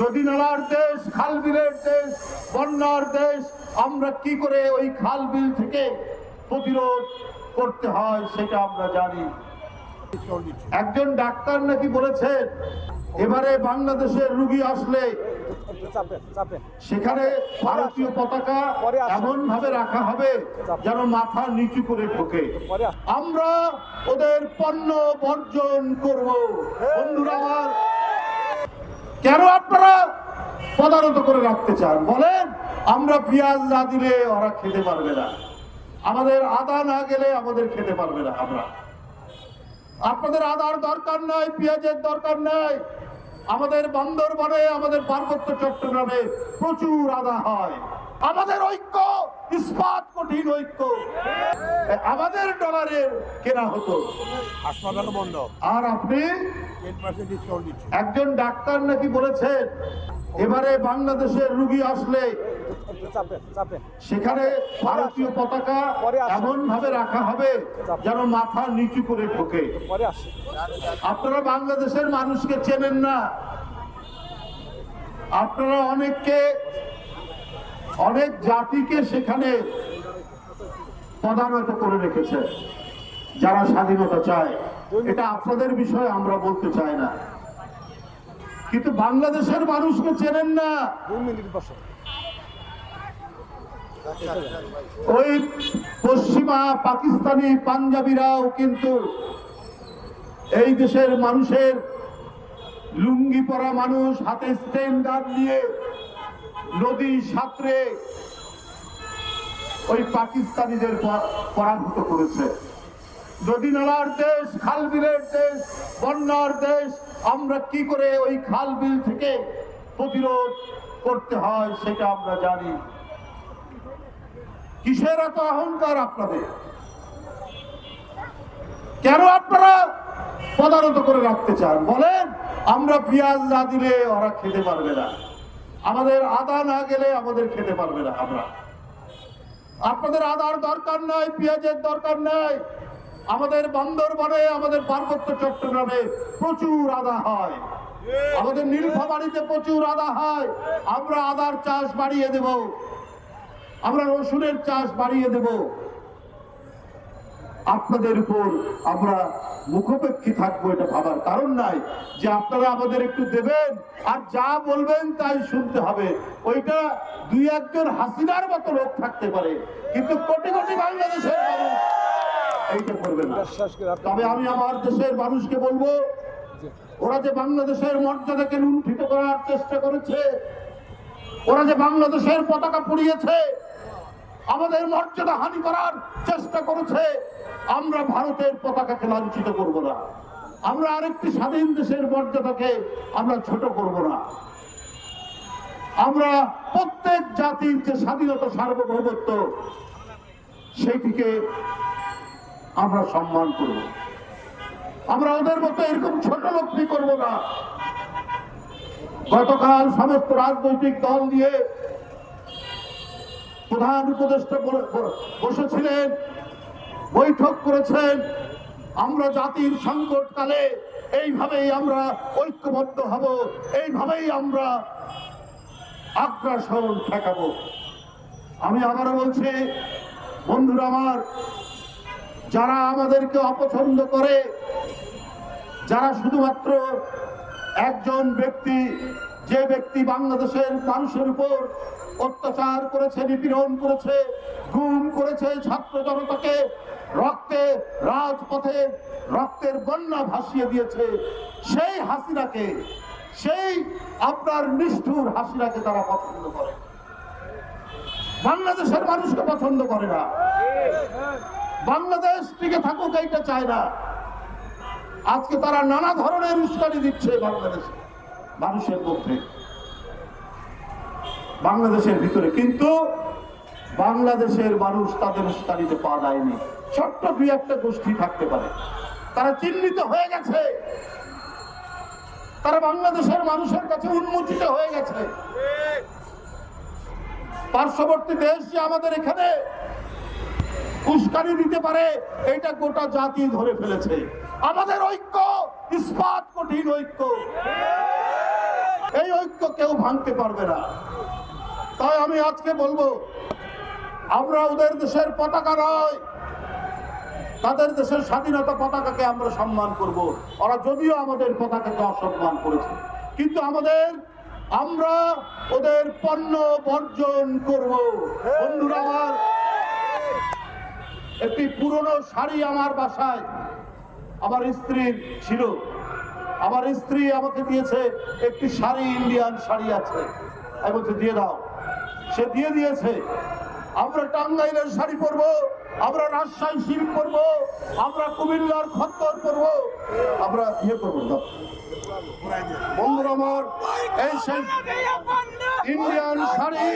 নদী নালার দেশ, খাল বিলের দেশ, বন্যার দেশ, আমরা কি করে ওই খাল বিল থেকে প্রতিরোধ করতে হয় সেটা আমরা জানি একজন ডাক্তার নাকি বলেছেন এবারে বাংলাদেশের রুগী আসলে সেখানে ভারতীয় পতাকা। এমন ভাবে রাখা হবে যেন মাথা নিচু করে ঢোকে আমরা ওদের পণ্য বর্জন করব বন্ধুরা আমার কেন আপনারা পদারত করে রাখতে চান? বলেন, আমরা পেঁয়াজ না দিলে ওরা খেতে পারবে না। আমাদের আদা না গেলে আমাদের খেতে পারবে না আমরা। আপনাদের আদার দরকার নাই, পেঁয়াজের দরকার নাই। আমাদের বান্দরবনে আমাদের পার্বত্য চট্টগ্রামে প্রচুর আদা হয়। আমাদের ঐক্য ইস্পাত কঠিন ঐক্য আমাদের ডলারের কেনা হতো। হাসপাতাল বন্ধ। আর আপনি একজন ডাক্তার নাকি বলেছেন এবারে বাংলাদেশের রুগী আসলে সেখানে ভারতীয় পতাকা। এমন ভাবে রাখা হবে যেন মাথা নিচু করে ঢোকে। আপনারা বাংলাদেশের মানুষকে চেনেন না। আপনারা অনেককে অনেক জাতিকে সেখানে প্রধানত করে রেখেছে, যারা স্বাধীনতা চায়। এটা আপনাদের বিষয়ে আমরা বলতে চাই না। কিন্তু বাংলাদেশের মানুষকে চেনেন না। ওই পশ্চিমা পাকিস্তানি পাঞ্জাবিরাও কিন্তু এই দেশের মানুষের লুঙ্গি পরা মানুষ, হাতে স্টেন্ডার নিয়ে নদী সাঁতরে ওই পাকিস্তানিদের পরাভূত করেছে। নদী নালার দেশ খাল বিলের দেশ, বন্যার দেশ, আমরা কি করে ওই খাল বিল থেকে প্রতিরোধ করতে হয় সেটা আমরা জানি। কিসের এত অহংকার আপনাদের? কেন আপনারা পদারত করে রাখতে চান? বলেন, আমরা পেঁয়াজ না দিলে ওরা খেতে পারবে না। আমাদের আদা না গেলে আমাদের খেতে পারবে না আমরা। আপনাদের আদার দরকার নাই, পেঁয়াজের দরকার নাই। আমাদের বান্দরবনে আমাদের পার্বত্য চট্টগ্রামে প্রচুর আদা হয়। আমাদের নীলফামারিতে প্রচুর আদা হয়। আমরা আদার চাষ বাড়িয়ে দেব। আমরা রসুনের চাষ বাড়িয়ে দেব। আপনাদের উপর আমরা মুখোপেক্ষী থাকব, এটা ভাবার কারণ নাই যে আপনারা আমাদের একটু দেবেন আর যা বলবেন তাই শুনতে হবে। ওইটা দুই একজন হাসিনার মতো লোক থাকতে পারে, কিন্তু কোটি কোটি বাংলাদেশের এইটা করবে না। তবে আমি আমার দেশের মানুষকে বলব, ওরা যে বাংলাদেশের মর্যাদাকে লুণ্ঠিত করার চেষ্টা করেছে, ওরা যে বাংলাদেশের পতাকা পুড়িয়েছে, আমাদের মর্যাদা হানি করার চেষ্টা করেছে আমরা ভারতের পতাকাকে লাঞ্ছিত করব না। আমরা আরেকটি স্বাধীন দেশের মর্যাদাকে আমরা ছোট করব না। আমরা প্রত্যেক জাতির যে স্বাধীনতা, সার্বভৌমত্ব, সেইটিকে আমরা সম্মান করব। আমরা ওদের মতো এরকম ছোট লোকটি করব না? গতকাল সমস্ত রাজনৈতিক দল দিয়ে প্রধান উপদেষ্টা বসেছিলেন বৈঠক করেছেন। আমরা জাতির সংকটকালে এইভাবেই আমরা ঐক্যবদ্ধ হব, এইভাবেই আমরা আগ্রাসন ঠেকাব। আমি আবারও বলছি, বন্ধুরা আমার, যারা আমাদেরকে অপছন্দ করে, যারা শুধুমাত্র একজন ব্যক্তি, যে ব্যক্তি বাংলাদেশের মানুষের উপর অত্যাচার করেছে, নিপীড়ন করেছে, গুম করেছে ছাত্র জনতাকে, রক্তে, রাজপথে রক্তের বন্যা ভাসিয়ে দিয়েছে। সেই হাসিনাকে, সেই আপনার নিষ্ঠুর হাসিনাকে তারা পছন্দ করে। বাংলাদেশের মানুষকে পছন্দ করে না। বাংলাদেশ টিকে থাকুক এইটা চায় না। আজকে তারা নানা ধরনের উস্কানি দিচ্ছে বাংলাদেশে, মানুষের মধ্যে। বাংলাদেশের ভিতরে, কিন্তু বাংলাদেশের মানুষ তাদের উস্কানিতে পা দেয়নি। ছোট্ট দুই একটা গোষ্ঠী থাকতে পারে। তারা চিহ্নিত হয়ে গেছে। তারা বাংলাদেশের মানুষের কাছে উন্মোচিত হয়ে গেছে। পার্শ্ববর্তী দেশ যে আমাদের এখানে উস্কানি দিতে পারে, এটা গোটা জাতি ধরে ফেলেছে। আমাদের ঐক্য, ইস্পাত কঠিন ঐক্য। এই ঐক্য কেউ ভাঙতে পারবে না। তাই আমি আজকে বলব, আমরা ওদের দেশের পতাকা নয়, তাদের দেশের স্বাধীনতা পতাকাকে আমরা সম্মান করব। ওরা যদিও আমাদের পতাকাকে অসম্মান করেছে, কিন্তু আমাদের, আমরা ওদের পণ্য বর্জন করব। বন্ধুরা আমার, একটি পুরনো শাড়ি আমার বাসায় আমার স্ত্রীর ছিল। আমার স্ত্রী আমাকে দিয়েছে, একটি শাড়ি, ইন্ডিয়ান শাড়ি আছে। আমি বলছি, দিয়ে দাও। সে দিয়ে দিয়েছে আমরা টাঙ্গাইলের শাড়ি পরব আমরা রাজশাহী শিল্প করব আমরা কুমিল্লার খত্তর করব আমরা ইয়ে করব। বন্ধুরা আমার এই সেই ইন্ডিয়ান শাড়ি